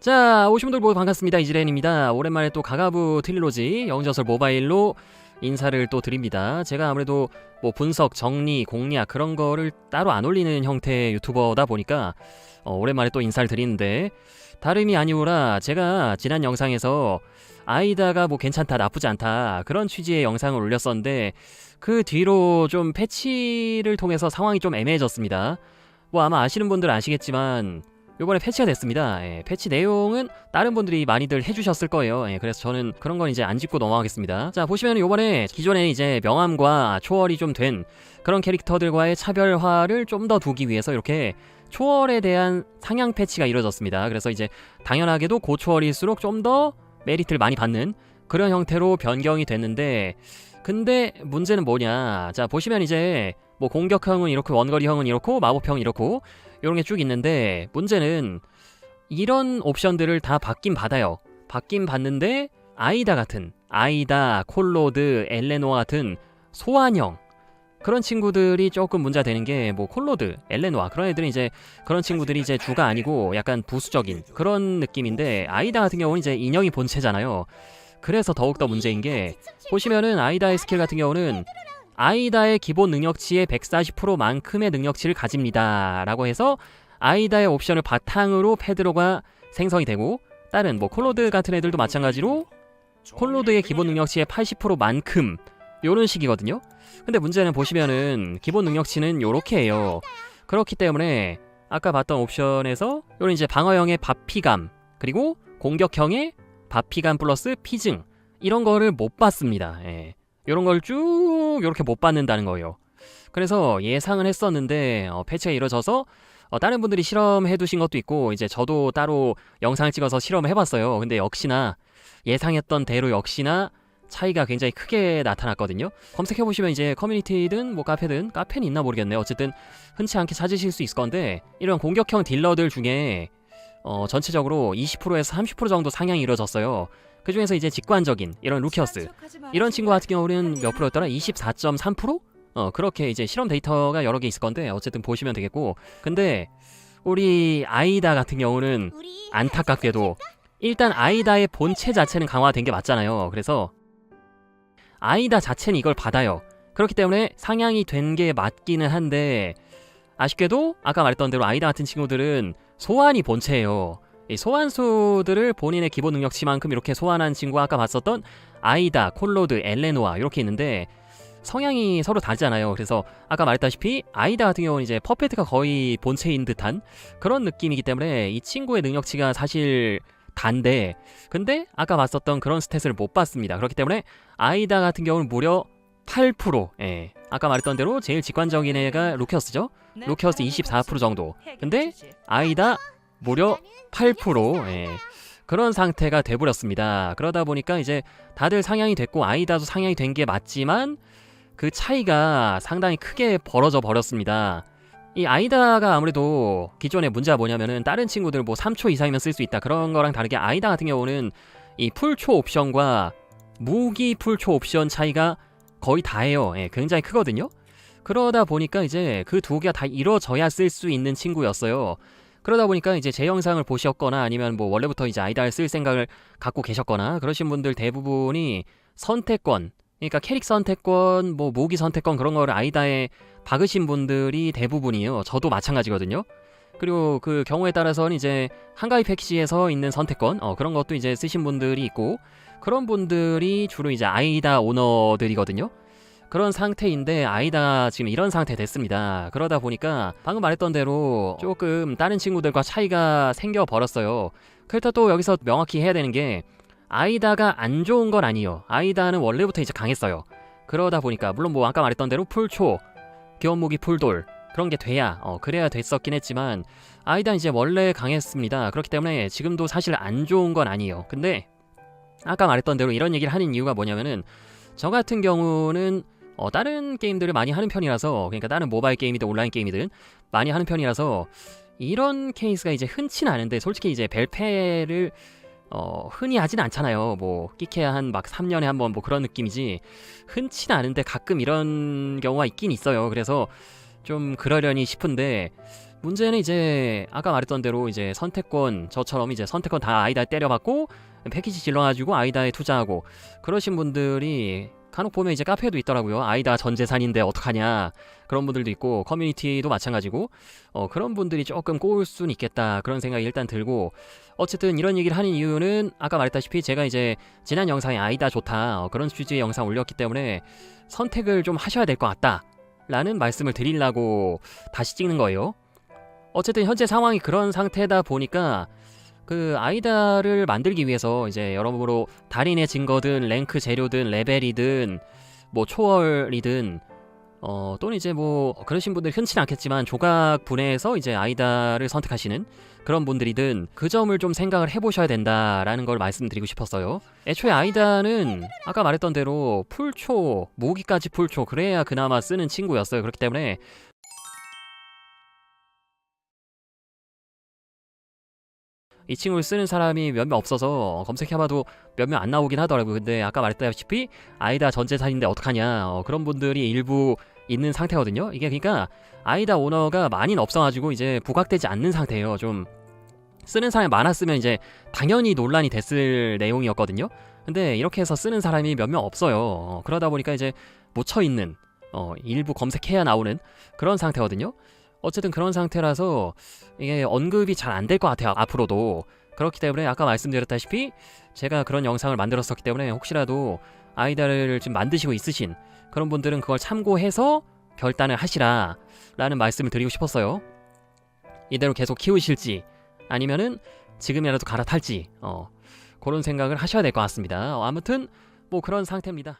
자, 오신 분들 모두 반갑습니다. 이지렌입니다. 오랜만에 또 가가부 트릴로지 영전설 모바일로 인사를 또 드립니다. 제가 아무래도 뭐 분석, 정리, 공략 그런 거를 따로 안 올리는 형태의 유튜버다 보니까 어, 오랜만에 또 인사를 드리는데 다름이 아니오라 제가 지난 영상에서 아이다가 뭐 괜찮다, 나쁘지 않다 그런 취지의 영상을 올렸었는데 그 뒤로 좀 패치를 통해서 상황이 좀 애매해졌습니다. 뭐 아마 아시는 분들은 아시겠지만 요번에 패치가 됐습니다. 예, 패치 내용은 다른 분들이 많이들 해주셨을 거예요. 예, 그래서 저는 그런 건 이제 안 짚고 넘어가겠습니다. 자, 보시면 요번에 기존에 이제 명암과 초월이 좀 된 그런 캐릭터들과의 차별화를 좀 더 두기 위해서 이렇게 초월에 대한 상향 패치가 이루어졌습니다. 그래서 이제 당연하게도 고초월일수록 좀 더 메리트를 많이 받는 그런 형태로 변경이 됐는데 근데 문제는 뭐냐 자 보시면 이제 뭐 공격형은 이렇고 원거리형은 이렇고 마법형은 이렇고 이런 게 쭉 있는데 문제는 이런 옵션들을 다 받긴 받아요. 받긴 받는데 아이다 같은 아이다, 콜로드, 엘레노아 같은 소환형 그런 친구들이 조금 문제가 되는 게 뭐 콜로드, 엘레노아 그런 애들은 이제 그런 친구들이 이제 주가 아니고 약간 부수적인 그런 느낌인데 아이다 같은 경우는 이제 인형이 본체잖아요. 그래서 더욱더 문제인 게 보시면은 아이다의 스킬 같은 경우는 아이다의 기본 능력치의 140%만큼의 능력치를 가집니다. 라고 해서 아이다의 옵션을 바탕으로 페드로가 생성이 되고 다른 뭐 콜로드 같은 애들도 마찬가지로 콜로드의 기본 능력치의 80%만큼 요런 식이거든요. 근데 문제는 보시면은 기본 능력치는 요렇게 해요. 그렇기 때문에 아까 봤던 옵션에서 요런 이제 방어형의 바피감 그리고 공격형의 바피감 플러스 피증 이런 거를 못 봤습니다. 예. 이런 걸 쭉 이렇게 못 받는다는 거예요. 그래서 예상은 했었는데 어, 패치가 이루어져서 어, 다른 분들이 실험해 두신 것도 있고 이제 저도 따로 영상을 찍어서 실험을 해봤어요. 근데 역시나 예상했던 대로 역시나 차이가 굉장히 크게 나타났거든요. 검색해 보시면 이제 커뮤니티든 뭐 카페든 카페는 있나 모르겠네요. 어쨌든 흔치 않게 찾으실 수 있을 건데 이런 공격형 딜러들 중에 어, 전체적으로 20%에서 30% 정도 상향이 이루어졌어요. 그 중에서 이제 직관적인 이런 루키어스 이런 친구 같은 경우는 몇 프로였더라? 24.3%? 어 그렇게 이제 실험 데이터가 여러 개 있을 건데 어쨌든 보시면 되겠고 근데 우리 아이다 같은 경우는 안타깝게도 일단 아이다의 본체 자체는 강화된 게 맞잖아요. 그래서 아이다 자체는 이걸 받아요. 그렇기 때문에 상향이 된 게 맞기는 한데 아쉽게도 아까 말했던 대로 아이다 같은 친구들은 소환이 본체예요. 이 소환수들을 본인의 기본 능력치만큼 이렇게 소환한 친구가 아까 봤었던 아이다, 콜로드, 엘레노아 이렇게 있는데 성향이 서로 다르잖아요. 그래서 아까 말했다시피 아이다 같은 경우는 이제 퍼펙트가 거의 본체인 듯한 그런 느낌이기 때문에 이 친구의 능력치가 사실 단데 근데 아까 봤었던 그런 스탯을 못 봤습니다. 그렇기 때문에 아이다 같은 경우는 무려 8% 예. 아까 말했던 대로 제일 직관적인 애가 루키어스죠. 루키어스 24% 정도. 근데 아이다 무려 8% 예. 그런 상태가 돼버렸습니다. 그러다 보니까 이제 다들 상향이 됐고 아이다도 상향이 된 게 맞지만 그 차이가 상당히 크게 벌어져 버렸습니다. 이 아이다가 아무래도 기존의 문제가 뭐냐면은 다른 친구들 뭐 3초 이상이면 쓸 수 있다 그런 거랑 다르게 아이다 같은 경우는 이 풀초 옵션과 무기 풀초 옵션 차이가 거의 다예요. 예, 굉장히 크거든요. 그러다 보니까 이제 그 두 개가 다 이루어져야 쓸 수 있는 친구였어요. 그러다 보니까 이제 제 영상을 보셨거나 아니면 뭐 원래부터 이제 아이다를 쓸 생각을 갖고 계셨거나 그러신 분들 대부분이 선택권, 그러니까 캐릭 선택권, 뭐 무기 선택권 그런 거를 아이다에 박으신 분들이 대부분이에요. 저도 마찬가지거든요. 그리고 그 경우에 따라서는 이제 한가위 패키지에서 있는 선택권, 어, 그런 것도 이제 쓰신 분들이 있고 그런 분들이 주로 이제 아이다 오너들이거든요. 그런 상태인데 아이다 지금 이런 상태 됐습니다. 그러다 보니까 방금 말했던 대로 조금 다른 친구들과 차이가 생겨 버렸어요. 그렇다 또 여기서 명확히 해야 되는 게 아이다가 안 좋은 건 아니에요. 아이다는 원래부터 이제 강했어요. 그러다 보니까 물론 뭐 아까 말했던 대로 풀초, 기원무기 풀돌 그런 게 돼야 어 그래야 됐었긴 했지만 아이다 이제 원래 강했습니다. 그렇기 때문에 지금도 사실 안 좋은 건 아니에요. 근데 아까 말했던 대로 이런 얘기를 하는 이유가 뭐냐면은 저 같은 경우는 어, 다른 게임들을 많이 하는 편이라서 그러니까 다른 모바일 게임이든 온라인 게임이든 많이 하는 편이라서 이런 케이스가 이제 흔치는 않은데 솔직히 이제 벨페를 어, 흔히 하진 않잖아요. 뭐 끼케야 한 막 3년에 한 번 뭐 그런 느낌이지 흔치는 않은데 가끔 이런 경우가 있긴 있어요. 그래서 좀 그러려니 싶은데 문제는 이제 아까 말했던 대로 이제 선택권 저처럼 이제 선택권 다 아이다 때려받고 패키지 질러가지고 아이다에 투자하고 그러신 분들이 간혹 보면 이제 카페도 있더라고요. 아이다 전 재산인데 어떡하냐 그런 분들도 있고 커뮤니티도 마찬가지고 어, 그런 분들이 조금 꼬울 수는 있겠다 그런 생각이 일단 들고 어쨌든 이런 얘기를 하는 이유는 아까 말했다시피 제가 이제 지난 영상에 아이다 좋다 어, 그런 취지의 영상 올렸기 때문에 선택을 좀 하셔야 될 것 같다 라는 말씀을 드리려고 다시 찍는 거예요. 어쨌든 현재 상황이 그런 상태다 보니까 그 아이다를 만들기 위해서 이제 여러모로 달인의 증거든 랭크 재료든 레벨이든 뭐 초월이든 어 또는 이제 뭐 그러신 분들 흔치는 않겠지만 조각 분해해서 이제 아이다를 선택하시는 그런 분들이든 그 점을 좀 생각을 해보셔야 된다라는 걸 말씀드리고 싶었어요. 애초에 아이다는 아까 말했던 대로 풀초 모기까지 풀초 그래야 그나마 쓰는 친구였어요. 그렇기 때문에 이 친구를 쓰는 사람이 몇명 없어서 검색해봐도 몇명안 나오긴 하더라고요. 근데 아까 말했다시피 아이다 전재산인데 어떡하냐 어, 그런 분들이 일부 있는 상태거든요. 이게 그러니까 아이다 오너가 많이는 없어가지고 이제 부각되지 않는 상태예요. 좀 쓰는 사람이 많았으면 이제 당연히 논란이 됐을 내용이었거든요. 근데 이렇게 해서 쓰는 사람이 몇명 없어요. 어, 그러다 보니까 이제 묻혀 있는 어, 일부 검색해야 나오는 그런 상태거든요. 어쨌든 그런 상태라서 이게 언급이 잘 안 될 것 같아요. 앞으로도 그렇기 때문에 아까 말씀드렸다시피 제가 그런 영상을 만들었었기 때문에 혹시라도 아이다를 지금 만드시고 있으신 그런 분들은 그걸 참고해서 결단을 하시라 라는 말씀을 드리고 싶었어요. 이대로 계속 키우실지 아니면은 지금이라도 갈아탈지 어, 그런 생각을 하셔야 될 것 같습니다. 어, 아무튼 뭐 그런 상태입니다.